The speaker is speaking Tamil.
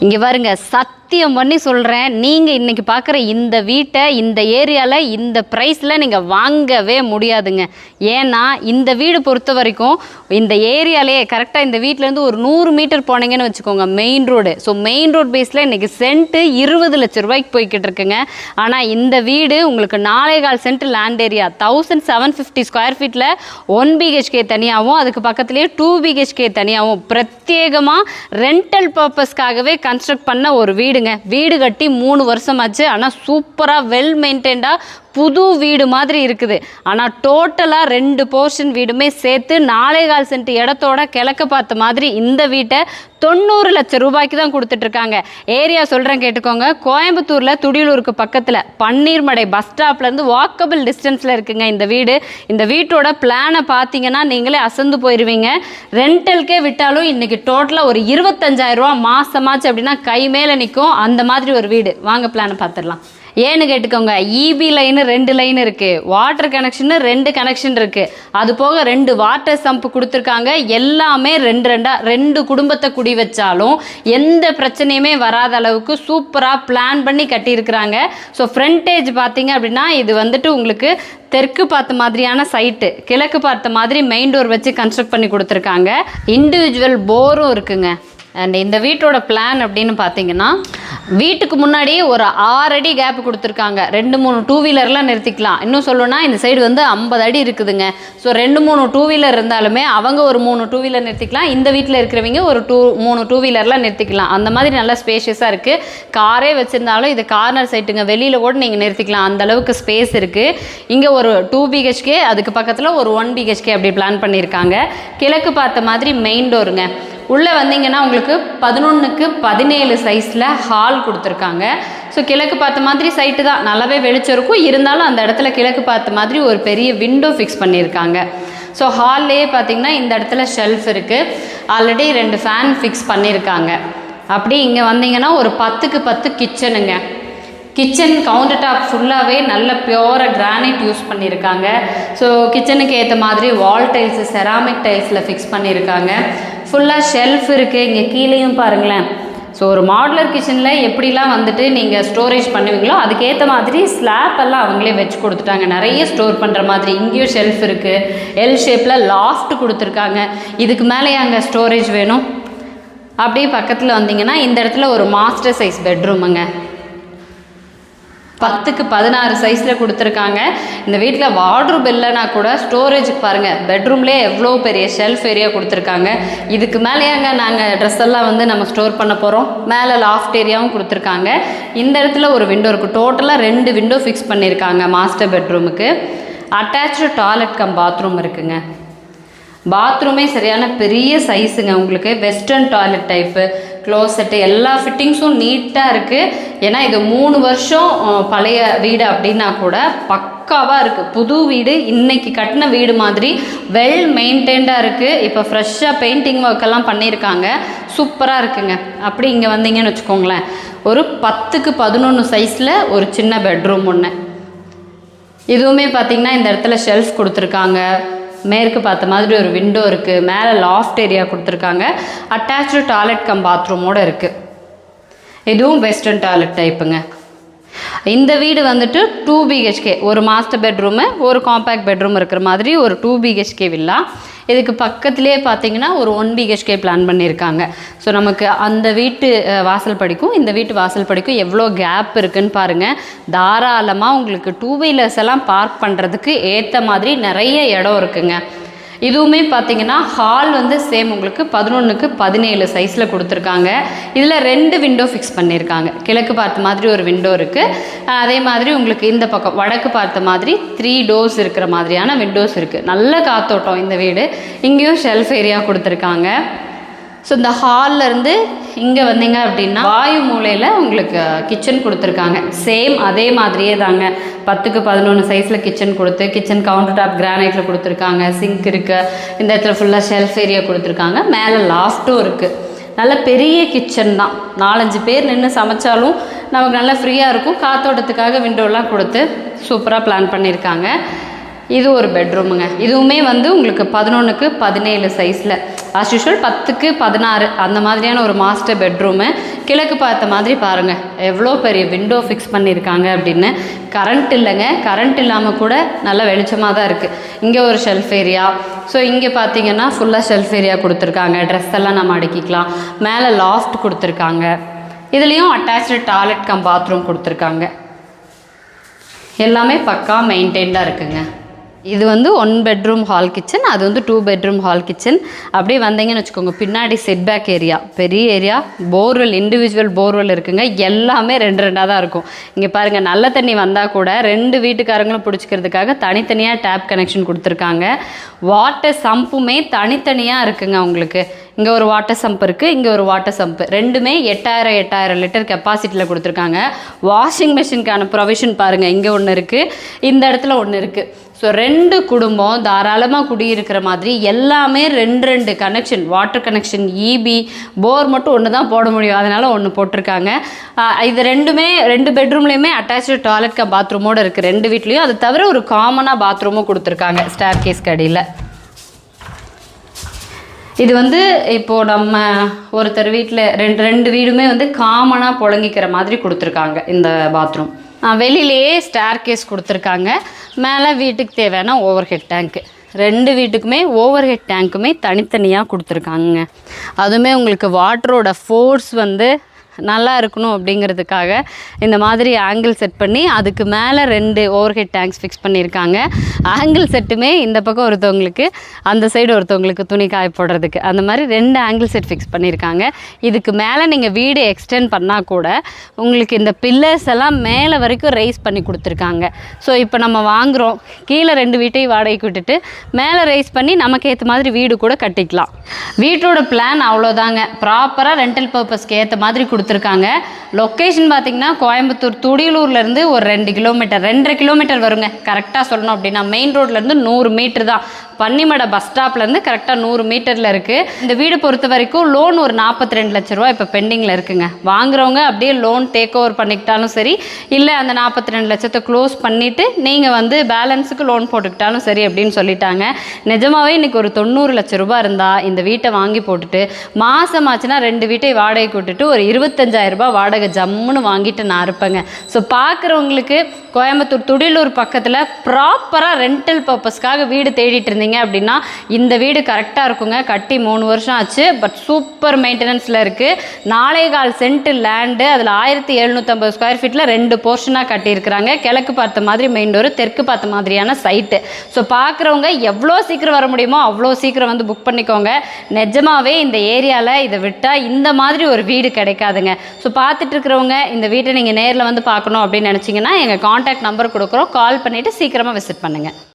இங்கே பாருங்க சத்தியம் பண்ணி சொல்கிறேன் நீங்கள் இன்றைக்கி பார்க்குற இந்த வீட்டை இந்த ஏரியாவில் இந்த ப்ரைஸில் நீங்கள் வாங்கவே முடியாதுங்க. ஏன்னா இந்த வீடு பொறுத்த வரைக்கும் இந்த ஏரியாலே கரெக்டாக இந்த வீட்டிலேருந்து ஒரு நூறு மீட்டர் போனீங்கன்னு வச்சுக்கோங்க main road so main road பேஸில் இன்றைக்கி சென்ட்டு இருபது லட்ச ரூபாய்க்கு போய்கிட்டு இருக்குங்க. ஆனால் இந்த வீடு உங்களுக்கு நாலே கால் cent land area thousand seven fifty square ஃபீட்டில் ஒன் பிஹெச்கே தனியாகவும் அதுக்கு பக்கத்துலேயே டூ பிஹெச்கே தனியாகவும் பிரத்யேகமாக ரெண்டல் பர்பஸ்க்காகவே கன்ஸ்ட்ரக்ட் பண்ண ஒரு வீடு வீடுங்க. வீடு கட்டி மூணு வருஷம் ஆச்சு ஆனால் சூப்பராக வெல் மெயின்டைன்டாக புது வீடு மாதிரி இருக்குது. ஆனால் டோட்டலாக ரெண்டு போர்ஷன் வீடுமே சேர்த்து நாலே கால் சென்ட் இடத்தோட கிழக்க பார்த்த மாதிரி இந்த வீட்டை தொண்ணூறு லட்சம் ரூபாய்க்கு தான் கொடுத்துட்ருக்காங்க. ஏரியா சொல்கிறேன் கேட்டுக்கோங்க. கோயம்புத்தூரில் துடியலூருக்கு பக்கத்தில் பன்னீர்மடை பஸ் ஸ்டாப்லேருந்து வாக்கபிள் டிஸ்டன்ஸில் இருக்குங்க இந்த வீடு. இந்த வீட்டோட பிளானை பார்த்தீங்கன்னா நீங்களே அசந்து போயிடுவீங்க ரெண்டலுக்கே விட்டாலும் இன்றைக்கி டோட்டலாக ஒரு இருபத்தஞ்சாயிரம் ரூபா மாதமாச்சு அப்படின்னா கை மேலே நிற்கும் அந்த மாதிரி ஒரு வீடு. வாங்க பிளானை பார்த்துடலாம். ஏன்னு கேட்டுக்கோங்க இபி லைனு ரெண்டு லைன் இருக்குது வாட்டர் கனெக்ஷனு ரெண்டு கனெக்ஷன் இருக்குது அது போக ரெண்டு வாட்டர் சம்ப் கொடுத்துருக்காங்க. எல்லாமே ரெண்டு ரெண்டாக ரெண்டு குடும்பத்தை குடி வச்சாலும் எந்த பிரச்சனையுமே வராத அளவுக்கு சூப்பராக பிளான் பண்ணி கட்டியிருக்கிறாங்க. ஸோ ஃப்ரண்டேஜ் பார்த்தீங்க அப்படின்னா இது வந்துட்டு உங்களுக்கு தெற்கு பார்த்த மாதிரியான சைட்டு கிழக்கு பார்த்த மாதிரி மெயின் டோர் வச்சு கன்ஸ்ட்ரக்ட் பண்ணி கொடுத்துருக்காங்க. இண்டிவிஜுவல் போரும் இருக்குங்க. அண்ட் இந்த வீட்டோட பிளான் அப்படின்னு பார்த்தீங்கன்னா வீட்டுக்கு முன்னாடி ஒரு ஆறு அடி கேப் கொடுத்துருக்காங்க. ரெண்டு மூணு டூ வீலர்லாம் நிறுத்திக்கலாம். இன்னும் சொல்லணும்னா இந்த சைடு வந்து ஐம்பது அடி இருக்குதுங்க. ஸோ ரெண்டு மூணு டூ வீலர் இருந்தாலுமே அவங்க ஒரு மூணு டூ வீலர் நிறுத்திக்கலாம். இந்த வீட்டில் இருக்கிறவங்க ஒரு டூ மூணு டூ வீலர்லாம் நிறுத்திக்கலாம். அந்த மாதிரி நல்லா ஸ்பேஷியஸாக இருக்குது காரே வச்சுருந்தாலும் இது கார்னர் சைட்டுங்க வெளியில் கூட நீங்கள் நிறுத்திக்கலாம். அந்த அளவுக்கு ஸ்பேஸ் இருக்குது இங்கே ஒரு டூ பிஹெச்கே அதுக்கு பக்கத்தில் ஒரு ஒன் பிஹெச்கே அப்படி பிளான் பண்ணியிருக்காங்க கிழக்கு பார்த்த மாதிரி மெயின் டோருங்க உள்ளே வந்தீங்கன்னா உங்களுக்கு பதினொன்றுக்கு பதினேழு சைஸில் ஹால் கொடுத்துருக்காங்க. ஸோ கிழக்கு பார்த்த மாதிரி சைட்டு தான். நல்லாவே வெளிச்சம் இருக்கும். இருந்தாலும் அந்த இடத்துல கிழக்கு பார்த்த மாதிரி ஒரு பெரிய விண்டோ ஃபிக்ஸ் பண்ணியிருக்காங்க. ஸோ ஹால்லேயே பார்த்தீங்கன்னா இந்த இடத்துல ஷெல்ஃப் இருக்குது ஆல்ரெடி ரெண்டு ஃபேன் ஃபிக்ஸ் பண்ணியிருக்காங்க. அப்படி இங்கே வந்தீங்கன்னா ஒரு பத்துக்கு பத்து கிச்சனுங்க கிச்சன் கவுண்டர் டாப் ஃபுல்லாகவே நல்ல பியோராக கிரானைட் யூஸ் பண்ணியிருக்காங்க. ஸோ கிச்சனுக்கு ஏற்ற மாதிரி வால் டைல்ஸு செராமிக் டைல்ஸில் ஃபிக்ஸ் பண்ணியிருக்காங்க. ஃபுல்லாக ஷெல்ஃப் இருக்குது இங்கே கீழேயும் பாருங்களேன். ஸோ ஒரு மாடுலர் கிச்சனில் எப்படிலாம் வந்துட்டு நீங்கள் ஸ்டோரேஜ் பண்ணுவீங்களோ அதுக்கேற்ற மாதிரி ஸ்லாப் எல்லாம் அவங்களே வச்சு கொடுத்துட்டாங்க. நிறைய ஸ்டோர் பண்ணுற மாதிரி இங்கேயும் ஷெல்ஃப் இருக்குது எல் ஷேப்பில் லாஃப்ட் கொடுத்துருக்காங்க. இதுக்கு மேலே அங்கே ஸ்டோரேஜ் வேணும்? அப்படியே பக்கத்தில் வந்தீங்கன்னா இந்த இடத்துல ஒரு மாஸ்டர் சைஸ் பெட்ரூமுங்க பத்துக்கு பதினாறு சைஸில் கொடுத்துருக்காங்க. இந்த வீட்டில் வார்ட்ரூப் இல்லைனா கூட ஸ்டோரேஜுக்கு பாருங்கள் பெட்ரூம்லேயே எவ்வளோ பெரிய ஷெல்ஃப் ஏரியா கொடுத்துருக்காங்க. இதுக்கு மேலேயாங்க நாங்கள் ட்ரெஸ் எல்லாம் வந்து நம்ம ஸ்டோர் பண்ண போகிறோம் மேலே லாஃப்ட் ஏரியாவும் கொடுத்துருக்காங்க. இந்த இடத்துல ஒரு விண்டோ இருக்குது டோட்டலாக ரெண்டு விண்டோ ஃபிக்ஸ் பண்ணியிருக்காங்க மாஸ்டர் பெட்ரூமுக்கு அட்டாச்சு டாய்லெட் கம் பாத்ரூம் இருக்குங்க. பாத்ரூமே சரியான பெரிய சைஸுங்க உங்களுக்கு வெஸ்டர்ன் டாய்லெட் டைப்பு க்ளோசெட்டு எல்லா ஃபிட்டிங்ஸும் நீட்டாக இருக்குது ஏன்னா இது மூணு வருஷம் பழைய வீடு அப்படின்னா கூட பக்காவாக இருக்குது புது வீடு இன்றைக்கி கட்டின வீடு மாதிரி வெல் மெயின்டைன்டாக இருக்குது இப்போ ஃப்ரெஷ்ஷாக பெயிண்டிங் ஒர்க்கெல்லாம் பண்ணியிருக்காங்க. சூப்பராக இருக்குங்க. அப்படி இங்கே வந்தீங்கன்னு வச்சுக்கோங்களேன். ஒரு பத்துக்கு பதினொன்று சைஸில் ஒரு சின்ன பெட்ரூம் ஒன்று இதுவுமே பார்த்திங்கன்னா இந்த இடத்துல ஷெல்ஃப் கொடுத்துருக்காங்க. மேற்கு பார்த்த மாதிரி ஒரு விண்டோ இருக்குது மேலே லாஃப்ட் ஏரியா கொடுத்துருக்காங்க. அட்டாச்சு டாய்லெட் கம் பாத்ரூமோடு இருக்குது இதுவும் வெஸ்டர்ன் டாய்லெட் டைப்புங்க இந்த வீடு வந்துட்டு டூ பிஹெச்கே ஒரு மாஸ்டர் பெட்ரூமு ஒரு காம்பேக்ட் பெட்ரூம் இருக்கிற மாதிரி ஒரு டூ பிஹெச்கே வில்லா இதுக்கு பக்கத்துலேயே பார்த்தீங்கன்னா ஒரு ஒன் பிஹெச்கே பிளான் பண்ணியிருக்காங்க. ஸோ நமக்கு அந்த வீட்டு வாசல் படிக்கும். இந்த வீட்டு வாசல் படிக்கும் எவ்வளோ கேப் இருக்குன்னு பாருங்கள் தாராளமாக உங்களுக்கு டூ வீலர்ஸ் எல்லாம் பார்க் பண்ணுறதுக்கு ஏற்ற மாதிரி நிறைய இடம் இருக்குங்க. இதுவுமே பார்த்தீங்கன்னா ஹால் வந்து சேம் உங்களுக்கு பதினொன்றுக்கு பதினேழு சைஸில் கொடுத்துருக்காங்க. இதில் ரெண்டு விண்டோ ஃபிக்ஸ் பண்ணியிருக்காங்க கிழக்கு பார்த்த மாதிரி ஒரு விண்டோ இருக்குது அதே மாதிரி உங்களுக்கு இந்த பக்கம் வடக்கு பார்த்த மாதிரி த்ரீ டோர்ஸ் இருக்கிற மாதிரியான விண்டோஸ் இருக்குது நல்ல காத்தோட்டம் இந்த வீடு. இங்கேயும் ஷெல்ஃப் ஏரியா கொடுத்துருக்காங்க. ஸோ இந்த ஹால்லேருந்து இங்கே வந்தீங்க அப்படின்னா வாயு மூலையில் உங்களுக்கு கிச்சன் கொடுத்துருக்காங்க. சேம் அதே மாதிரியே தாங்க. பத்துக்கு பதினொன்று சைஸில் கிச்சன் கொடுத்து கிச்சன் கவுண்டர் டாப் கிரானைட்டில் கொடுத்துருக்காங்க. சிங்க் இருக்குது இந்த இடத்துல ஃபுல்லாக ஷெல்ஃப் ஏரியா கொடுத்துருக்காங்க. மேலே லாஃப்ட்டும் இருக்குது நல்ல பெரிய கிச்சன் தான். நாலஞ்சு பேர் நின்று சமைச்சாலும் நமக்கு நல்லா ஃப்ரீயாக இருக்கும். காத்தோட்டத்துக்காக விண்டோலாம் கொடுத்து சூப்பராக பிளான் பண்ணியிருக்காங்க. இது ஒரு பெட்ரூமுங்க இதுவுமே வந்து உங்களுக்கு பதினொன்றுக்கு பதினேழு சைஸில் ஆஸ் யூஷுவல் பத்துக்கு பதினாறு. அந்த மாதிரியான ஒரு மாஸ்டர் பெட்ரூமு கிழக்கு பார்த்த மாதிரி பாருங்கள் எவ்வளோ பெரிய விண்டோ ஃபிக்ஸ் பண்ணியிருக்காங்க அப்படின்னு. கரண்ட் இல்லைங்க. கரண்ட் இல்லாமல் கூட நல்ல வெளிச்சமாக தான் இருக்குது இங்கே ஒரு ஷெல்ஃப் ஏரியா ஸோ இங்கே பார்த்தீங்கன்னா ஃபுல்லாக ஷெல்ஃப் ஏரியா கொடுத்துருக்காங்க. ட்ரெஸ் எல்லாம் நம்ம அடுக்கிக்கலாம். மேலே லாஃப்ட் கொடுத்துருக்காங்க. இதுலேயும் அட்டாச்சு டாய்லெட் கம் பாத்ரூம் கொடுத்துருக்காங்க. எல்லாமே பக்கா மெயின்டைன்டாக இருக்குங்க. இது வந்து ஒன் பெட்ரூம் ஹால் கிச்சன் அது வந்து டூ பெட்ரூம் ஹால் கிச்சன் அப்படியே வந்தீங்கன்னு வச்சுக்கோங்க பின்னாடி செட்பேக் ஏரியா பெரிய ஏரியா போர்வெல் இண்டிவிஜுவல் போர்வெல் இருக்குங்க. எல்லாமே ரெண்டு ரெண்டாக தான் இருக்கும். இங்கே பாருங்கள் நல்ல தண்ணி வந்தால் கூட ரெண்டு வீட்டுக்காரங்களும் பிடிச்சிக்கிறதுக்காக தனித்தனியாக டேப் கனெக்ஷன் கொடுத்துருக்காங்க. வாட்டர் சம்புமே தனித்தனியாக இருக்குங்க உங்களுக்கு இங்கே ஒரு வாட்டர் சம்ப் இருக்குது இங்கே ஒரு வாட்டர் சம்ப் ரெண்டுமே எட்டாயிரம் எட்டாயிரம் லிட்டர் கெப்பாசிட்டியில் கொடுத்துருக்காங்க. வாஷிங் மிஷினுக்கான ப்ரொவிஷன் பாருங்கள் இங்கே ஒன்று இருக்குது இந்த இடத்துல ஒன்று இருக்குது ஸோ ரெண்டு குடும்பம் தாராளமாக குடியிருக்கிற மாதிரி எல்லாமே ரெண்டு ரெண்டு connection water connection EB bore மட்டும் ஒன்று தான் போட முடியும். அதனால் ஒன்று போட்டிருக்காங்க. இது ரெண்டுமே ரெண்டு பெட்ரூம்லேயுமே அட்டாச்சு டாய்லெட் பாத்ரூமோடு இருக்குது ரெண்டு வீட்லேயும் அது தவிர ஒரு காமனாக பாத்ரூமும் கொடுத்துருக்காங்க ஸ்டார் கேஸ் கடையில். இது வந்து இப்போது நம்ம ஒருத்தர் வீட்டில் ரெண்டு ரெண்டு வீடுமே வந்து காமனாக புழங்கிக்கிற மாதிரி கொடுத்துருக்காங்க இந்த பாத்ரூம் வெளியிலேயே ஸ்டேர் கேஸ் கொடுத்துருக்காங்க. மேலே வீட்டுக்கு தேவையான ஓவர் ஹெட் டேங்க்கு ரெண்டு வீட்டுக்குமே ஓவர் ஹெட் டேங்க்குமே தனித்தனியாக கொடுத்துருக்காங்க அதுவுமே உங்களுக்கு வாட்டரோட ஃபோர்ஸ் வந்து நல்லா இருக்கணும் அப்படிங்கிறதுக்காக இந்த மாதிரி ஆங்கிள் செட் பண்ணி அதுக்கு மேலே ரெண்டு ஓவர் ஹெட் டேங்க்ஸ் ஃபிக்ஸ் பண்ணியிருக்காங்க ஆங்கிள் செட்டுமே இந்த பக்கம் ஒருத்தவங்களுக்கு அந்த சைடு ஒருத்தவங்களுக்கு துணி காய போடுறதுக்கு. அந்த மாதிரி ரெண்டு ஆங்கிள் செட் ஃபிக்ஸ் பண்ணியிருக்காங்க. இதுக்கு மேலே நீங்கள் வீடு எக்ஸ்டெண்ட் பண்ணால் கூட உங்களுக்கு இந்த பில்லர்ஸ் எல்லாம் மேலே வரைக்கும் ரைஸ் பண்ணி கொடுத்துருக்காங்க. ஸோ இப்போ நம்ம வாங்குகிறோம் கீழே ரெண்டு வீட்டையும் வாடகைக்கு விட்டுட்டு மேலே ரைஸ் பண்ணி நமக்கு ஏற்ற மாதிரி வீடு கூட கட்டிக்கலாம். வீட்டோட பிளான் அவ்வளோதாங்க ப்ராப்பராக ரெண்டல் பர்பஸ்க்கு ஏற்ற மாதிரி கொடுத்து கொடுத்துருக்காங்க. லொக்கேஷன் பார்த்தீங்கன்னா கோயம்புத்தூர் துடியலூர்லேருந்து ஒரு ரெண்டு கிலோமீட்டர் ரெண்டரை கிலோமீட்டர் வருங்க. கரெக்டாக சொல்லணும் அப்படின்னா மெயின் ரோட்லேருந்து நூறு மீட்டர் தான். பன்னிமடை பஸ் ஸ்டாப்லேருந்து கரெக்டாக நூறு மீட்டரில் இருக்குது இந்த வீடு பொறுத்த வரைக்கும் லோன் ஒரு நாற்பத்தி ரெண்டு லட்ச ரூபா இப்போ பெண்டிங்கில் இருக்குங்க. வாங்குறவங்க அப்படியே லோன் டேக் ஓவர் பண்ணிக்கிட்டாலும் சரி இல்லை அந்த நாற்பத்தி ரெண்டு லட்சத்தை க்ளோஸ் பண்ணிவிட்டு நீங்கள் வந்து பேலன்ஸுக்கு லோன் போட்டுக்கிட்டாலும் சரி அப்படின்னு சொல்லிட்டாங்க. நிஜமாகவே இன்றைக்கி ஒரு தொண்ணூறு லட்ச ரூபாய் இருந்தால் இந்த வீட்டை வாங்கி போட்டுட்டு மாதம் ஆச்சுன்னா ரெண்டு வீட்டை வாடகைக்கு விட்டுட்டு ஒரு இருபத்தி ரூபாய் வாடகை ஜம்முன்னு வாங்கிட்டு நான் இருப்பேங்க. ஸோ பார்க்குறவங்களுக்கு கோயம்புத்தூர் துடிலூர் பக்கத்தில் ப்ராப்பராக ரெண்டல் பர்பஸ்க்காக வீடு தேடிட்டு இருந்தீங்க அப்படின்னா இந்த வீடு கரெக்டாக இருக்குங்க. கட்டி மூணு வருஷம் ஆச்சு. பட் சூப்பர் மெயின்டெனன்ஸில் இருக்குது நாலே கால் சென்ட் லேண்டு அதில் ஆயிரத்தி எழுநூற்றம்பது ஸ்கொயர் ஃபீட்டில் ரெண்டு போர்ஷனாக கட்டியிருக்கிறாங்க. கிழக்கு பார்த்த மாதிரி மெயின் டோர் தெற்கு பார்த்த மாதிரியான சைட்டு ஸோ பார்க்குறவங்க எவ்வளோ சீக்கிரம் வர முடியுமோ அவ்வளோ சீக்கிரம் வந்து புக் பண்ணிக்கோங்க. நிஜமாவே இந்த ஏரியாவில் இதை விட்டால் இந்த மாதிரி ஒரு வீடு கிடைக்காதுங்க. ஸோ பார்த்துட்டு இருக்கிறவங்க இந்த வீட்டை நீங்கள் நேரில் வந்து பார்க்கணும் அப்படின்னு நினச்சிங்கன்னா எங்கள் காண்டாக்ட் நம்பர் கொடுக்குறோம். கால் பண்ணிவிட்டு சீக்கிரமாக விசிட் பண்ணுங்கள்